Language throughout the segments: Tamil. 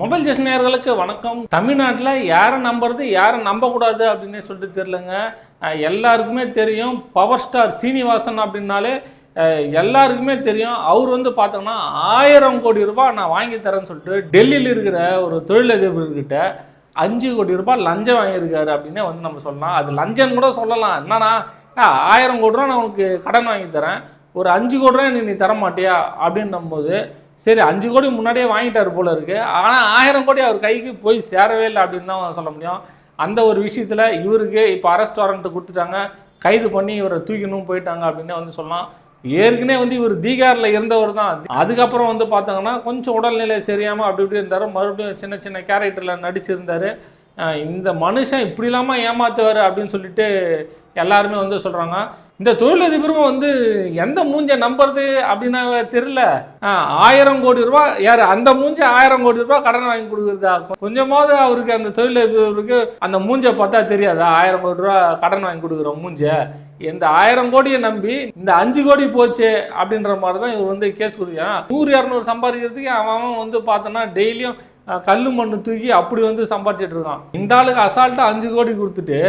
மொபைல் ஜெஸ் நேர்களுக்கு வணக்கம். தமிழ்நாட்டில் யாரை நம்புறது யாரை நம்பக்கூடாது அப்படின்னு சொல்லிட்டு தெரிலங்க எல்லாருக்குமே தெரியும் பவர் ஸ்டார் சீனிவாசன் அப்படின்னாலே எல்லாருக்குமே தெரியும். அவர் வந்து பார்த்தோம்னா ஆயிரம் கோடி ரூபாய் நான் வாங்கி தரேன்னு சொல்லிட்டு டெல்லியில் இருக்கிற ஒரு தொழிலதிபர்கிட்ட அஞ்சு கோடி ரூபாய் லஞ்சம் வாங்கியிருக்காரு அப்படின்னே வந்து நம்ம சொல்லலாம். அது லஞ்சம்னு கூட சொல்லலாம். என்னன்னா ஆயிரம் கோடி ரூபா நான் உனக்கு கடன் வாங்கி தரேன். ஒரு அஞ்சு கோடி ரூபா எனக்கு நீ தர மாட்டியா அப்படின்னும் போது சரி அஞ்சு கோடி முன்னாடியே வாங்கிட்டார் போல இருக்குது ஆனால் ஆயிரம் கோடி அவர் கைக்கு போய் சேரவே இல்லை அப்படின்னு தான் சொல்ல முடியும். அந்த ஒரு விஷயத்தில் இவருக்கு இப்போ அரெஸ்ட் வாரண்ட்டு கொடுத்துட்டாங்க. கைது பண்ணி இவரை தூக்கணும் போயிட்டாங்க அப்படின்னு வந்து சொல்லலாம். ஏற்கனவே வந்து இவர் தீகாரில் இருந்தவர் தான். அதுக்கப்புறம் வந்து பார்த்தாங்கன்னா கொஞ்சம் உடல்நிலை சரியாமல் அப்படி இப்படி இருந்தார். மறுபடியும் சின்ன சின்ன கேரக்டரில் நடிச்சிருந்தார். இந்த மனுஷன் இப்படி இல்லாமல் ஏமாத்துவார் அப்படின்னு சொல்லிட்டு எல்லாருமே வந்து சொல்கிறாங்க இந்த தொழிலதிபரும் வந்து எந்த மூஞ்சை நம்புறது அப்படின்னா தெரியல. ஆயிரம் கோடி ரூபா யார் அந்த மூஞ்சை ஆயிரம் கோடி ரூபாய் கடன் வாங்கி கொடுக்குறதா? கொஞ்சமாவது அவருக்கு அந்த தொழிலதிபருக்கு அந்த மூஞ்சை பார்த்தா தெரியாதா? ஆயிரம் கோடி ரூபா கடன் வாங்கி கொடுக்குறோம் மூஞ்சை. இந்த ஆயிரம் கோடியை நம்பி இந்த அஞ்சு கோடி போச்சு அப்படின்ற மாதிரி தான் இவர் வந்து கேஸ் கொடுக்குறான் நூறு இரநூறு சம்பாதிக்கிறதுக்கு அவன் அவன் வந்து பார்த்தோன்னா டெய்லியும் கல் மண்ணு தூக்கி அப்படி வந்து சம்பாதிச்சிட்டு இருக்கான். இந்த ஆளுக்கு அசால்ட்டாக அஞ்சு கோடி கொடுத்துட்டு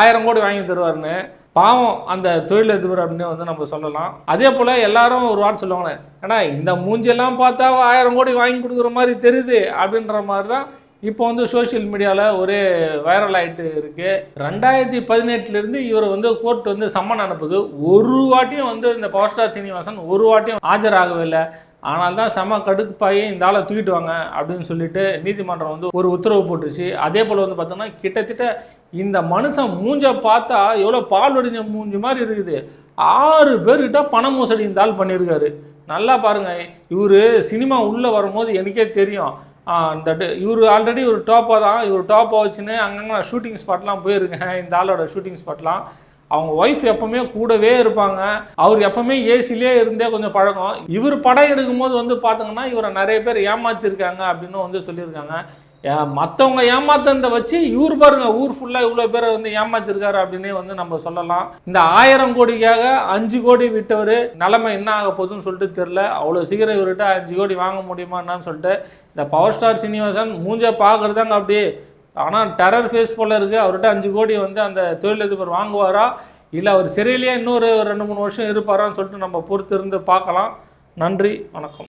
ஆயிரம் கோடி வாங்கி தருவாருன்னு பாவம் அந்த தொழிலதிபர் அப்படின்னு வந்து நம்ம சொல்லலாம். அதே போல் எல்லாரும் ஒரு வார்த்தை சொல்லுவாங்க ஏன்னா இந்த மூஞ்செல்லாம் பார்த்தா ஆயிரம் கோடி வாங்கி கொடுக்குற மாதிரி தெரியுது அப்படின்ற மாதிரி தான் இப்போ வந்து சோஷியல் மீடியாவில் ஒரே வைரல் ஆகிட்டு இருக்குது ரெண்டாயிரத்தி பதினெட்டுலேருந்து இவர் வந்து கோர்ட் வந்து சம்மன் அனுப்புது. ஒரு வாட்டியும் வந்து இந்த பவர் ஸ்டார் சீனிவாசன் ஒரு வாட்டியும் ஆஜராகவே இல்லை. ஆனால் தான் செம கடுப்பாகி இந்த ஆளை தூக்கிட்டு வாங்க அப்படின்னு சொல்லிட்டு நீதிமன்றம் வந்து ஒரு உத்தரவு போட்டுருச்சு அதே போல் வந்து பார்த்தோன்னா கிட்டத்தட்ட இந்த மனுஷன் மூஞ்ச பார்த்தா எவ்வளோ பால் வடிஞ்ச மூஞ்சி மாதிரி இருக்குது. ஆறு பேர்கிட்ட பண மோசடி இந்த ஆள் பண்ணியிருக்காரு. நல்லா பாருங்க இவர் சினிமா உள்ளே வரும்போது எனக்கே தெரியும். இந்த இவர் ஆல்ரெடி ஒரு டாப்பாக தான் இவர் டாப்பாக வச்சுன்னு அங்கங்கே நான் ஷூட்டிங் ஸ்பாட்லாம் போயிருக்கேன். இந்த ஆளோட ஷூட்டிங் ஸ்பாட்லாம் அவங்க ஒய்ஃப் எப்பவுமே கூடவே இருப்பாங்க. அவர் எப்பவுமே ஏசிலே இருந்தே கொஞ்சம் பழக்கம். இவர் படம் எடுக்கும்போது வந்து பார்த்தீங்கன்னா இவரை நிறைய பேர் ஏமாத்திருக்காங்க அப்படின்னு வந்து சொல்லியிருக்காங்க. மற்றவங்க ஏமாத்தந்த வச்சு இவர் பாருங்க ஊர் ஃபுல்லாக இவ்வளோ பேரை வந்து ஏமாத்திருக்காரு அப்படின்னே வந்து நம்ம சொல்லலாம். இந்த ஆயிரம் கோடிக்காக அஞ்சு கோடி விட்டவர் நிலைமை என்ன ஆக போகுதுன்னு சொல்லிட்டு தெரில அவ்வளோ சீக்கிரம் இவர்கிட்ட அஞ்சு கோடி வாங்க முடியுமா என்னன்னு சொல்லிட்டு இந்த பவர் ஸ்டார் சீனிவாசன் மூஞ்ச பார்க்குறதாங்க அப்படியே ஆனால் டெரர் ஃபேஸ் போல் இருக்குது அவர்கிட்ட அஞ்சு கோடி வந்து அந்த தொழிலதிபர் வாங்குவாரா? இல்லை அவர் சிறையிலேயே இன்னொரு ரெண்டு மூணு வருஷம் இருப்பாரான்னு சொல்லிட்டு நம்ம பொறுத்து இருந்து பார்க்கலாம். நன்றி வணக்கம்.